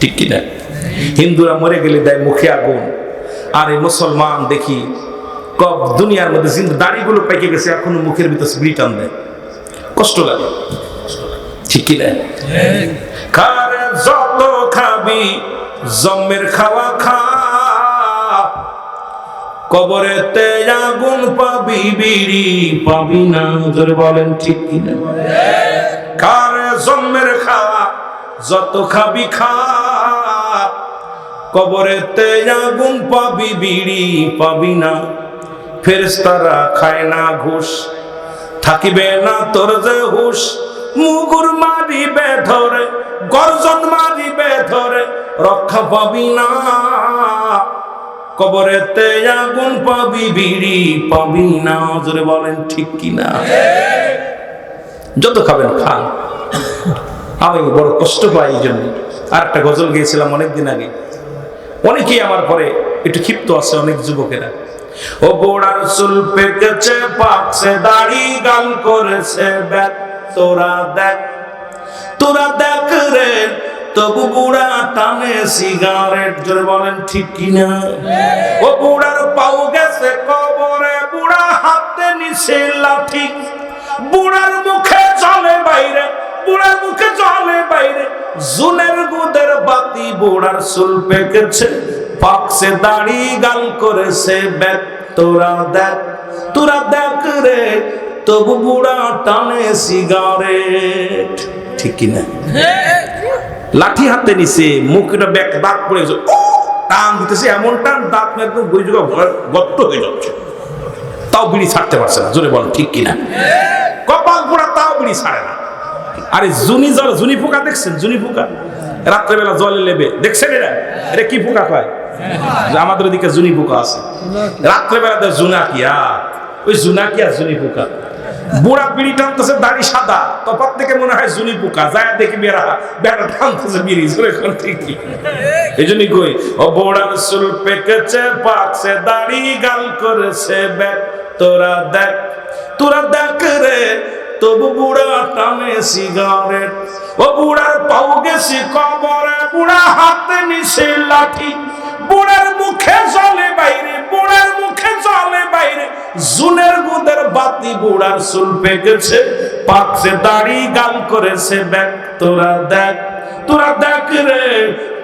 ঠিক কিনা হিন্দুরা মরে গেলে দেয় মুখে আগুন। আর এই মুসলমান দেখি কব দুনিয়ার মধ্যে দাড়িগুলো পেকে গেছে এখনও মুখের ভিতর স্পিরিট আন দেয়। কষ্ট লাগে। ঠিক কিনা যত খাবি, জম্মের খাওয়া খা। কবরেতে আগুন পাবি, বিড়ি পাবি না। বলেন, ঠিক কিনা কারে জন্মের খাওয়া যত খাবি খা। কবরে কবরেতে আগুন পাবি, বিড়ি পাবি না। ফেরেশতারা খায় না ঘুষ। থাকিবে না তোর যে হুশ। মুগুর মারিবে ধরে, গর্জন মারিবে ধরে, রক্ষা পাবি না। কবরে কবরেতে আগুন পাবি, বিড়ি পাবি না। জোরে বলেন, ঠিক কিনা? যত খাবেন, খান। আমি বড় কষ্ট পাই এই জন্য। আর একটা গজল গিয়েছিলাম অনেকদিন আগে। অনেকেই আমার পরে একটু ক্ষিপ্ত আছে অনেক যুবকেরা। ও বোড়ার চুল পেকেছে পাকছে দাড়ি গাল করেছে ব্যাক তোরা দেখ তোরা দেখ রে তবু বুড়া টানে সিগারেট জোরে বলেন ঠিক কিনা? ও বুড়ার পাও গেছে কবরে বুড়া হাতে নিছে লাঠি। বুড়ার মুখে চলে বাইরে বুড়ার মুখে চলে বাইরে, জুনের গুদের বাতি বুড়ার চুল পেকেছে। পাকছে দাড়ি গাল করেছে ব্যাক তোরা দেখ তোরা দেখ রে, তবু বুড়া টানে সিগারেট। ঠিক কিনা লাঠি হাতে নিছে, মুখটা ব্যাক দাঁত পড়ে গেছে টান দিতেছে, এমন টান, দাঁত একদম গুড়ি জোগা গত্ত হয়ে যাচ্ছে। তাও বিড়ি ছাড়তে পারছে না, জোরে বল ঠিক কিনা কপাল পোড়া তাও বিড়ি ছাড়ে না। আরে জুনি জল, জুনি পোকা দেখছেন? জুনি পোকা? রাত্রেবেলা জলে লেবে। দেখছেন এরা? এটা কি পোকা কয়? আমাদের ওদিকে জুনি পোকা আছে। রাত্রেবেলা দেয় জুনাকিয়া। ওই জুনাকিয়া জুনি পোকা। বুড়া বিড়ি টানতেছে, দাড়ি সাদা। তফাৎ থেকে মনে হয় জুনি পোকা। যায় দেখি বেড়া বেড়া টানতেছে বিড়ি। জোরে কোন ঠিক এই জন্যই কই, ও বোড়ার চুল পেকেছে, পাকছে, দাড়ি গাল করেছে ব্যাক তোরা দেখ তোরা দেখ রে তবু বুড়া টানে সিগারেট। ও বুড়ার পাও গেছি কবরে, বুড়া হাতে নিছে লাঠি। বুড়ার মুখে জলে বাইরে, বুড়ার মুখে জলে বাইরে। জুনের গুদের বাতি বুড়ার চুল পেকেছে, পাকছে দাড়ি গাল করেছে ব্যাক তোরা দেখ তোরা দেখ রে,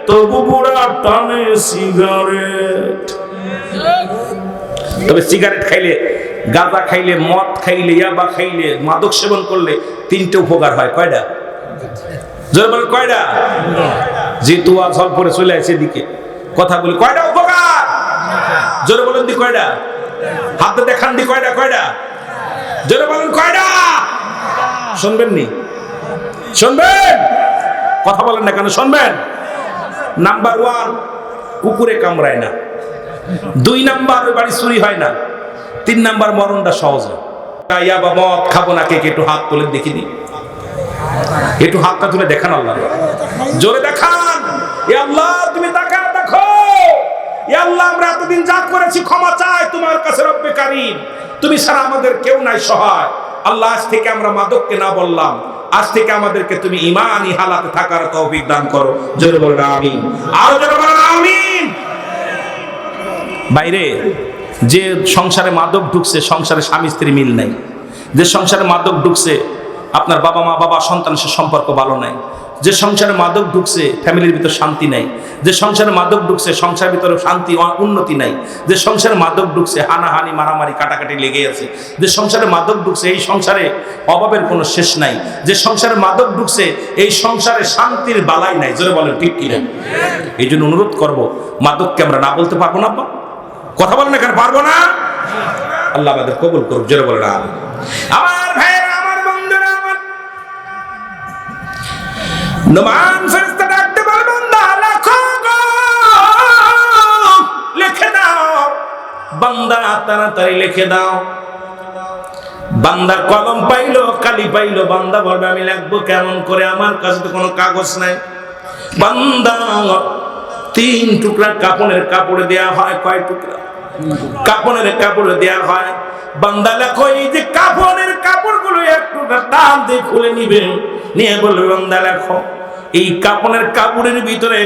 তবু বুড়া টানে সিগারেট। তবে সিগারেট খাইলে, গাঁজা খাইলে, মদ খাইলে, ইয়াবা খাইলে, মাদক সেবন করলে তিনটে উপকার হয়। কয়টা? জোর বলেন যে তুয়া ঝল পরে চলে আসে এদিকে। কথা বলি, কয়টা উপকার? জোরে বলেন দি কয়টা? হাতে দেখান দি কয়টা কয়টা? জোরে বলেন, কয়টা? শুনবেন নি? শুনবেন? কথা বলেন না কেন, শুনবেন? নাম্বার ওয়ান, কুকুরে কামড়ায় না। দুই নাম্বার ওই বাড়ি চুরি হয় না। তিন নাম্বার মরণটা সহজ হয়। মদ খাব না একটু হাত তুলে দেখিনি একটু হাতটা তুলে দেখান আল্লাহ জোরে দেখান। আল্লাহ, তুমি দেখো। আল্লাহ, আমরা এতদিন যা করেছি, ক্ষমা চাই, তোমার কাছে রব্বে কারিম। তুমি ছাড়া আমাদের কেউ নাই সহায়। আল্লাহ, আজ থেকে আমরা মাদককে না বললাম। আজ থেকে আমাদেরকে তুমি ইমানই হালাতে থাকার তৌফিক দান করো। জোরে বলেন, আমিন। আরও জোরে বাইরে যে সংসারে মাদক ঢুকছে সংসারে স্বামী স্ত্রী মিল নাই। যে সংসারে মাদক ঢুকছে আপনার বাবা মা বাবা সন্তান সে সম্পর্ক ভালো নাই। যে সংসারে মাদক ঢুকছে ফ্যামিলির ভিতর শান্তি নাই। যে সংসারে মাদক ঢুকছে সংসারের ভিতরে শান্তি উন্নতি নাই। যে সংসারে মাদক ঢুকছে হানাহানি মারামারি কাটাকাটি লেগে আছে। যে সংসারে মাদক ঢুকছে এই সংসারে অভাবের কোনো শেষ নাই। যে সংসারে মাদক ঢুকছে এই সংসারে শান্তির বালাই নাই। জোরে বলেন ঠিক কিনা? এই জন্য অনুরোধ করব মাদককে আমরা না বলতে পারব না? কথা বলেন এখানে পারব না? আল্লাহ আমাদের কবুল করুক, জোরে বলে না আমার ভাইয়েরা, আমার বন্ধুরা, আমার লেখো দাও। বান্দা লিখে দাও। পাইলো, কালি পাইলো, বান্দা বলবে, আমি লিখব কেমন করে? আমার কাছে তো কোনো কাগজ নাই। বান্দা তিন টুকরা কাপড়ের কাপড়ে দেয়া হয়, কয় টুকরা? কাপড়ের কাপড়ে দেয়া হয়। বান্দা লেখো, এই যে কাপড়ের কাপড়গুলো টুকরা টান দিয়ে খুলে নিবে। নিয়ে বলবে, বান্দা লেখো এই কাপনের কাপড়ের ভিতরে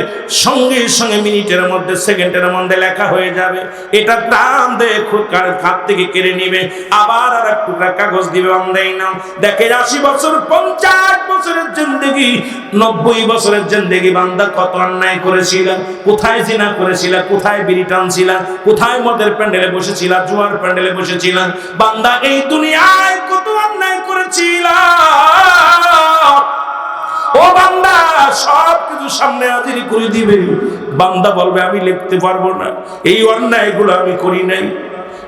সঙ্গে সঙ্গে মিনিটের মধ্যে, সেকেন্ডের মধ্যে লেখা হয়ে যাবে। এটা টান দিয়ে খাত থেকে কেড়ে নিবে। আবার আর এক টুকরা কাগজ দিবে বান্দাই না দেখে আশি বছর, পঞ্চাশ বছরের জিন্দগি, নব্বই বছরের জিন্দগি বান্দা কত অন্যায় করেছিল, কোথায় জিনা করেছিল, কোথায় বিড়ি টানছিল, কোথায় মদের প্যান্ডেলে বসেছিল, জুয়ার প্যান্ডেলে বসেছিল। বান্দা, এই দুনিয়ায় কত অন্যায় করেছিল। ও বান্দা, সব কিছু সামনে হাজির করে দিবে। বান্দা বলবে, আমি লিখতে পারব না। এই অন্যায়গুলো আমি করি নাই।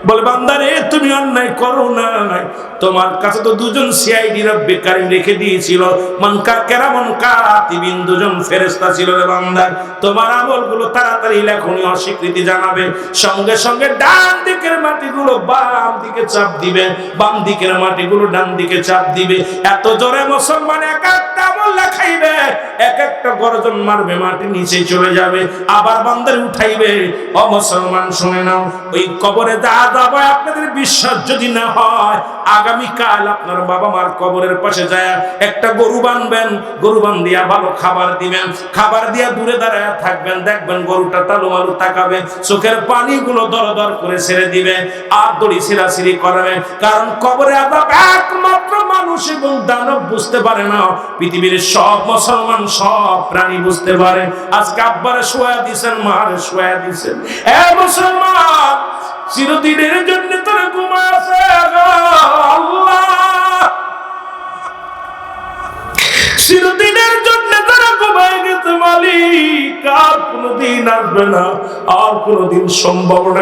বলে বান্দারে তুমি অন্যায় করো না। তোমার কাছে তো দুজন সিআইডিরা বেকারি রেখে দিয়েছিল। মনকা কেরামন কাতিবিন দুজন ফেরেশতা ছিল রে বান্দা। তোমার আমলগুলো তাড়াতাড়ি লেখনি, অস্বীকৃতি জানাবে। সঙ্গে সঙ্গে ডান দিকের মাটিগুলো বাম দিকে চাপ দিবে। বাম দিকের মাটিগুলো ডান দিকে চাপ দিবে। এত জোরে মুসলমান এক একটা আপনাদের বিশ্বাস যদি না হয় আপনার বাবা মার কবরের পাশে যায় একটা গরু বানবেন, গরু ভালো খাবার দিবেন, খাবার দিয়া দূরে দাঁড়ায় থাকবেন, দেখবেন গরুটা টালু মালু তাকাবে, চোখের পানিগুলো দর দর করে ছেড়ে দিবে, আর দড়ি ছিঁড়াছিড়ি করাবে, কারণ কবরে আদাব একমাত্র মানুষ এবং দানব বুঝতে পারে না। পৃথিবীর সব মুসলমান সব প্রাণী বুঝতে পারে। আজকে আব্বারে শোয়া দিছেন মারে শোয়া দিছেন এ মুসলমান, চিরদিনের জন্য তোর আল্লাহ কোনোদিন আসবে না। আর কোনোদিন সম্ভব না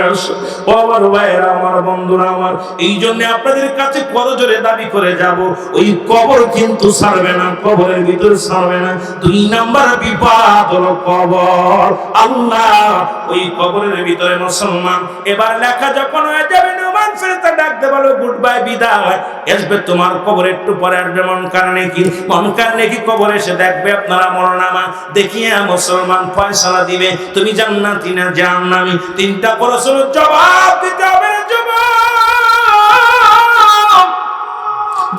ও আমার ভাইয়েরা, আমার বন্ধুরা, আমার, এই জন্য আপনাদের কাছে কত জোরে দাবি করে যাব। ওই কবর কিন্তু ছাড়বে না, কবরের ভিতরে ছাড়বে না। দুই নাম্বার বিপদ হলো কবর। আল্লাহ ওই কবরের ভিতরে মুসলমান। এবার লেখা যখন হয়ে যাবে নোমান ফেরেস্তা ডাকতে বলো গুড বাই বিদায়। আসবে তোমার কবর, একটু পরে আসবে মন কারণে কি মন কারণে কি কবর এসে দেখবে আপনারা মরনামা দেখিয়ে মুসলমান ফয়সালা দিবে। তুমি জান্নাতি না জাহান্নামী? তিনটা প্রশ্নের জবাব দিতে হবে যুবক।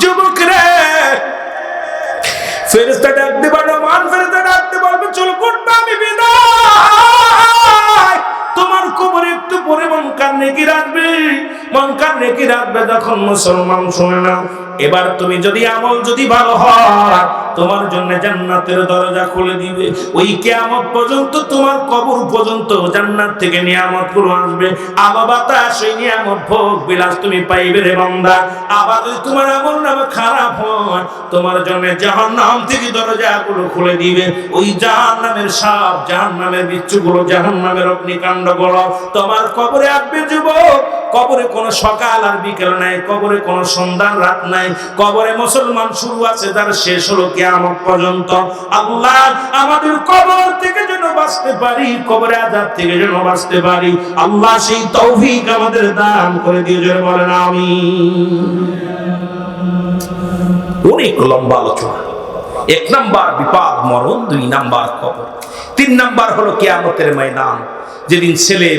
যুবক রে। ফেরেস্তা ডাক দিবা মান ফেরেস্তা ডাকতে বলবে, চল করবে আমি বিদায়। তোমার কবরে একটু পরে মনকার নেকি রাখবে মনকার নেকি রাখবে যখন মুসলমান শুনে নাও এবার তুমি যদি আমল যদি ভালো হয়, তোমার জন্য জান্নাতের দরজা খুলে দিবে। ওই কিয়ামত পর্যন্ত, তোমার কবর পর্যন্ত জান্নাত থেকে নিয়ামতগুলো আসবে। আবা বাতাস, ওই নিয়ামত ভোগ, বিলাস তুমি পাইবে রে বান্দা। আবার যদি তোমার আমল নামে খারাপ হয়, তোমার জন্য জাহান্নাম থেকে দরজা গুলো খুলে দিবে। ওই জাহান্নামের সাপ, জাহান্নামের বিচ্ছুগুলো জাহান্নামের অগ্নিকাণ্ডগুলো তোমার কবরে আসবে যুবক কবরে কোনো সকাল আর বিকেল নাই, কবরে কোনো সন্ধ্যার রাত নাই, কবরে মুসলমান শুরু আছে, তার শেষ হলো কিয়ামত পর্যন্ত। আল্লাহ আমাদের কবর থেকে যেন বাঁচতে পারি, কবরে আজাব থেকে যেন বাঁচতে পারি। আল্লাহ সেই তৌফিক আমাদের দান করে দিয়ে যেন বলেন আমি অনেক লম্বা আলোচনা। এক নাম্বার বিপাদ, মরণ, দুই নাম্বার কবর। তিন নাম্বার হলো কেয়ামতের ময়দান, যেদিন ছেলে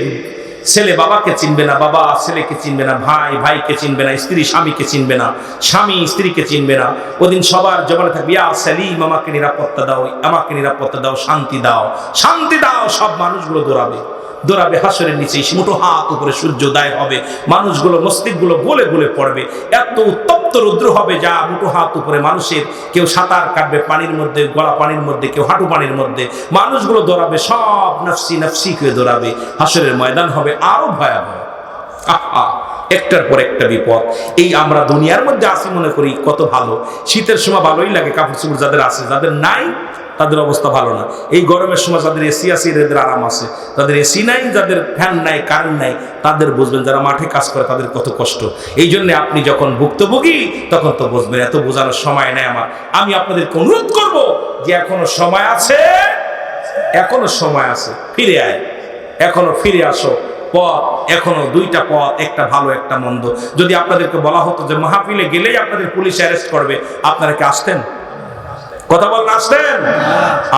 ছেলে বাবাকে চিনবে না, বাবা ছেলেকে চিনবে না, ভাই ভাইকে চিনবে না, স্ত্রী স্বামীকে চিনবে না, স্বামী স্ত্রীকে চিনবে না। ওদিন সবার জবানে থাকবে, ইয়া সেলিম, আমাকে নিরাপত্তা দাও, আমাকে নিরাপত্তা দাও, শান্তি দাও শান্তি দাও। সব মানুষগুলো দৌড়াবে। দৌড়াবে হাসরের নিচে মুঠো হাত উপরে সূর্য দায় হবে। মানুষগুলো মস্তিষ্কগুলো গলে গলে পড়বে। এত উত্তপ্ত রুদ্র হবে, যা মুঠো হাত উপরে মানুষের, কেউ সাঁতার কাটবে পানির মধ্যে, গলা পানির মধ্যে, কেউ হাঁটু পানির মধ্যে। মানুষগুলো দৌড়াবে, সব নফসি নফসি কেউ দৌড়াবে। হাসরের ময়দান হবে আরও ভয়াবহ। একটার পর একটা বিপদ। এই আমরা দুনিয়ার মধ্যে আসি মনে করি, কত ভালো। শীতের সময় ভালোই লাগে কাপড় চুপুর যাদের আছে, যাদের নাই তাদের অবস্থা ভালো না। এই গরমের সময় যাদের এসি আছে, এদের আরাম আছে। তাদের এসি নাই, যাদের ফ্যান নাই, কারেন্ট নাই, তাদের বুঝবেন যারা মাঠে কাজ করে, তাদের কত কষ্ট। এই জন্য আপনি যখন ভুক্তভোগী, তখন তো বুঝবেন এত বোঝানোর সময় নেই আমার। আমি আপনাদেরকে অনুরোধ করব যে এখনও সময় আছে, এখনও সময় আছে, ফিরে আয়। এখনও ফিরে আসো। পথ এখনও দুইটা পথ, একটা ভালো, একটা মন্দ। যদি আপনাদেরকে বলা হতো যে মাহফিলে গেলেই আপনাদের পুলিশ অ্যারেস্ট করবে, আপনারা কি আসতেন? কথা বলেন আসতেন?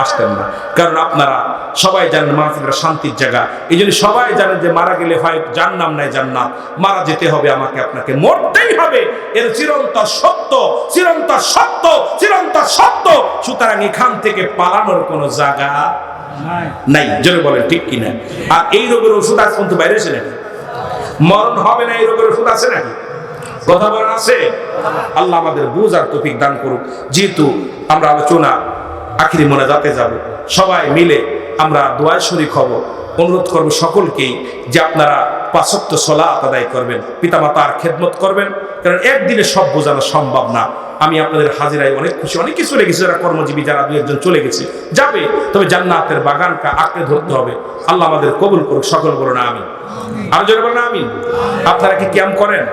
আসতেন না। কারণ আপনারা সবাই জানেন মাহফিলটা শান্তির জায়গা। এই জন্য সবাই জানেন যে মারা গেলে হয় জান্নাম নাই জান্নাত মারা যেতে হবে আমাকে আপনাকে। মরতেই হবে। এর চিরন্তর সত্য চিরন্তর সত্য চিরন্তর সত্য। সুতরাং এখান থেকে পালানোর কোনো জায়গা নাই। জোরে বলেন ঠিক কিনা? আর এই রোগের ওষুধ আজ পর্যন্ত বাইরে এসে নাকি? মরণ হবে না এই রোগের ওষুধ আছে নাকি? কথা বলেন আছে? আল্লাহ আমাদের বুঝ আর তৌফিক দান করুক। যেহেতু আমরা আলোচনা আখিরি মনে যাতে যাব, সবাই মিলে আমরা দোয়ায় শরীক হব। অনুরোধ করব সকলকেই যে আপনারা পাঁচক্ত সলা আদায় করবেন, পিতামাতার খেদমত করবেন, কারণ একদিনে সব বোঝানো সম্ভব না। আমি আপনাদের হাজিরায় অনেক খুশি, অনেক কিছু চলে গেছে যারা কর্মজীবী, যারা দু একজন চলে গেছে। যাবে, তবে জান্নাতের বাগানটা আঁকড়ে ধরতে হবে। আল্লাহ আমাদের কবুল করুক, সকল বলো না আমি আর জোরে বলেন আমি আপনারা কি ক্যাম্প করেন?